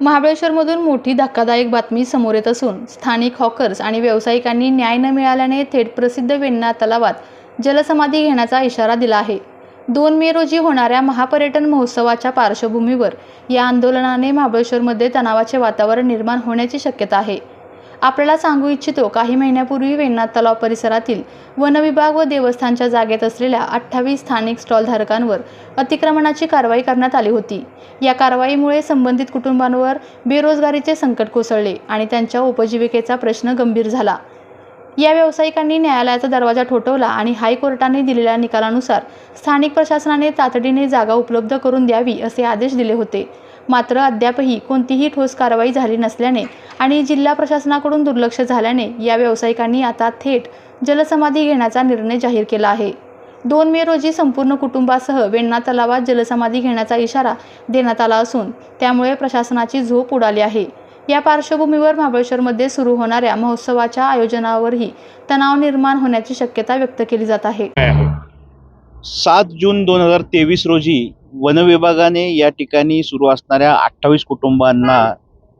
महाबळेश्वरमधून मोठी धक्कादायक बातमी समोर येत असून स्थानिक हॉकर्स आणि व्यावसायिकांनी न्याय न मिळाल्याने थेट प्रसिद्ध वेण्णा तलावात जलसमाधी घेण्याचा इशारा दिला आहे. दोन मे रोजी होणाऱ्या महापर्यटन महोत्सवाच्या पार्श्वभूमीवर या आंदोलनाने महाबळेश्वरमध्ये तणावाचे वातावरण निर्माण होण्याची शक्यता आहे. आपल्याला सांगू इच्छितो काही महिन्यापूर्वी वेण्णा तलाव परिसरातील वनविभाग व देवस्थानच्या जागेत असलेल्या अठ्ठावीस स्थानिक स्टॉलधारकांवर अतिक्रमणाची कारवाई करण्यात आली होती. या कारवाईमुळे संबंधित कुटुंबांवर बेरोजगारीचे संकट कोसळले आणि त्यांच्या उपजीविकेचा प्रश्न गंभीर झाला. या व्यावसायिकांनी न्यायालयाचा दरवाजा ठोठवला आणि हायकोर्टाने दिलेल्या निकालानुसार स्थानिक प्रशासनाने तातडीने जागा उपलब्ध करून द्यावी असे आदेश दिले होते. मात्र अद्यापही कोणतीही ठोस कारवाई झाली नसल्याने आणि जिल्हा प्रशासनाकडून दुर्लक्ष झाल्याने या व्यावसायिकांनी आता थेट जलसमाधी घेण्याचा निर्णय जाहीर केला आहे. दोन मे रोजी संपूर्ण कुटुंबासह वेण्णा तलावात जलसमाधी घेण्याचा इशारा देण्यात आला असून त्यामुळे प्रशासनाची झोप उडाली आहे. या पार्श्वभूमीवर महाबळेश्वरमध्ये सुरू होणाऱ्या महोत्सवाच्या आयोजनावरही तणाव निर्माण होण्याची शक्यता व्यक्त केली जात आहे. सात जून दोन हजार तेवीस रोजी वनविभागाने या ठिकाणी सुरू असणाऱ्या अठ्ठावीस कुटुंबांना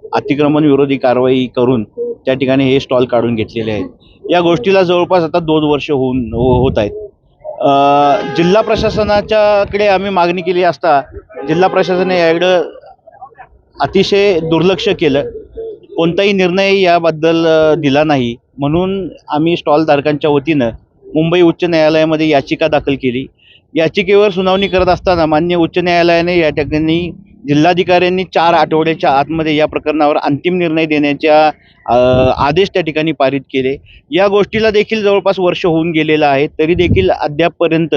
अतिक्रमण विरोधी कारवाई करून त्या ठिकाणी हे स्टॉल काढून घेतलेले आहेत. या गोष्टीला जवळपास आता दोन वर्ष होऊन हो- होत आहेत. जिल्हा प्रशासनाच्याकडे आम्ही मागणी केली असता जिल्हा प्रशासनाने याकडं अतिशय दुर्लक्ष केलं. कोणताही निर्णय याबद्दल दिला नाही. म्हणून आम्ही स्टॉलधारकांच्या वतीनं मुंबई उच्च न्यायालयामध्ये याचिका दाखल केली. याचिकेवर सुनावणी करत असताना मान्य उच्च न्यायालयाने या ठिकाणी जिल्हाधिकाऱ्यांनी चार आठवड्याच्या आतमध्ये या प्रकरणावर अंतिम निर्णय देण्याच्या आदेश त्या ठिकाणी पारित केले. या गोष्टीला देखील जवळपास वर्ष होऊन गेलेलं आहे तरी देखील अद्यापपर्यंत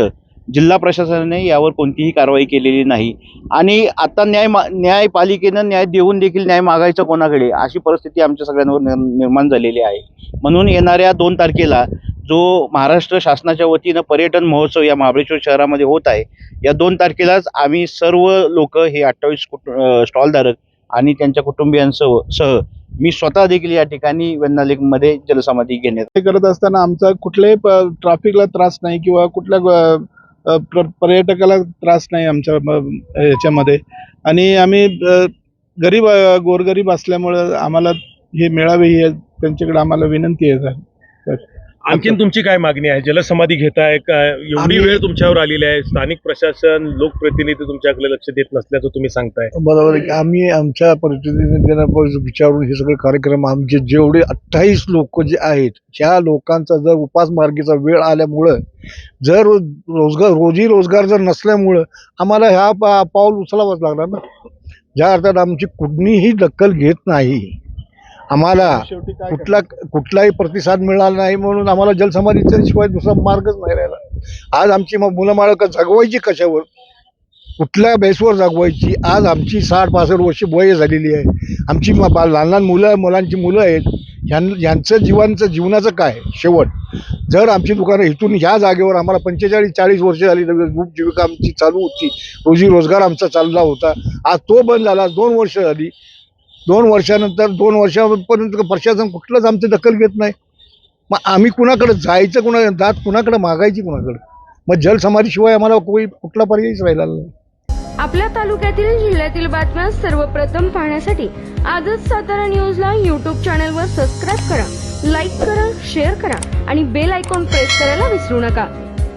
जिल्हा प्रशासनाने यावर कोणतीही कारवाई केलेली नाही. आणि आता न्याय मा न्यायपालिकेनं न्याय देऊन देखील न्याय मागायचा कोणाकडे? अशी परिस्थिती आमच्या सगळ्यांवर निर्माण झालेली आहे. म्हणून येणाऱ्या दोन तारखेला जो महाराष्ट्र शासनाच्या वतीनं पर्यटन महोत्सव या महाबळेश्वर शहरामध्ये होत आहे या दोन तारखेलाच आम्ही सर्व लोक हे अठ्ठावीस कुट स्टॉलधारक आणि त्यांच्या कुटुंबियांसह सह मी स्वतः देखील या ठिकाणी वेण्णा जलसमाधी घेण्यात करत असताना आमचा कुठल्याही प- ट्रॅफिकला त्रास नाही किंवा कुठल्या पर्यटकाला त्रास नाही आमच्या याच्यामध्ये. ह्याच्यामध्ये आणि आम्ही गरीब गोरगरीब असल्यामुळं आम्हाला हे मिळावे ही त्यांच्याकडे आम्हाला विनंती आहे सर. आणखीन तुमची काय मागणी आहे? जलसमाधी घेताय काय एवढी वेळ तुमच्यावर आलेली आहे. स्थानिक प्रशासन लोकप्रतिनिधी तुमच्याकडे लक्ष देत नसल्याचं तुम्ही सांगताय. बरोबर आहे की आम्ही आमच्या प्रतिनिधींना विचारून हे सगळे कार्यक्रम आमचे जेवढे अठ्ठावीस लोक जे आहेत ह्या लोकांचा जर उपासमार्गीचा वेळ आल्यामुळं जर रोजगार रोजी रोजगार जर नसल्यामुळं आम्हाला ह्या पाऊल उचलावंच लागणार ना? ज्या अर्थात आमची कुठलीही दखल घेत नाही. आम्हाला कुठला कुठलाही प्रतिसाद मिळाला नाही म्हणून आम्हाला जलसमाधीच्या शिवाय दुसरा मार्गच नाही राहिला. आज आमची मग मुलं बाळं जगवायची कशावर? कुठल्या बेसवर जगवायची? आज आमची साठ पासष्ट वर्ष वय झालेली आहे. आमची बा- लहान लहान मुलं मुलांची मुलं आहेत. ह्यां यांचं जीवनचं जीवनाचं काय शेवट जर आमची दुकानं इथून ह्या जागेवर आम्हाला पंचेचाळीस चाळीस वर्ष झाली तर उपजीविका आमची चालू होती. रोजी रोजगार आमचा चालला होता. आज तो बंद झाला दोन वर्ष झाली. दोन वर्षानंतर दोन वर्षापर्यंत प्रशासन कुठलंच आमची दखल घेत नाही. मग आम्ही कुणाकडं जायचं कुणा दात कुणाकडे मागायची कुणाकडं? मग जलसमाधीशिवाय आम्हाला कोणी कुठला पर्यायच राहिला नाही. आपल्या तालुक्यातील जिल्ह्यातील बातम्या सर्वप्रथम पाहण्यासाठी आजच सातारा न्यूजला यूट्यूब चॅनलवर सबस्क्राईब करा लाईक करा शेअर करा आणि बेल आयकॉन प्रेस करायला विसरू नका.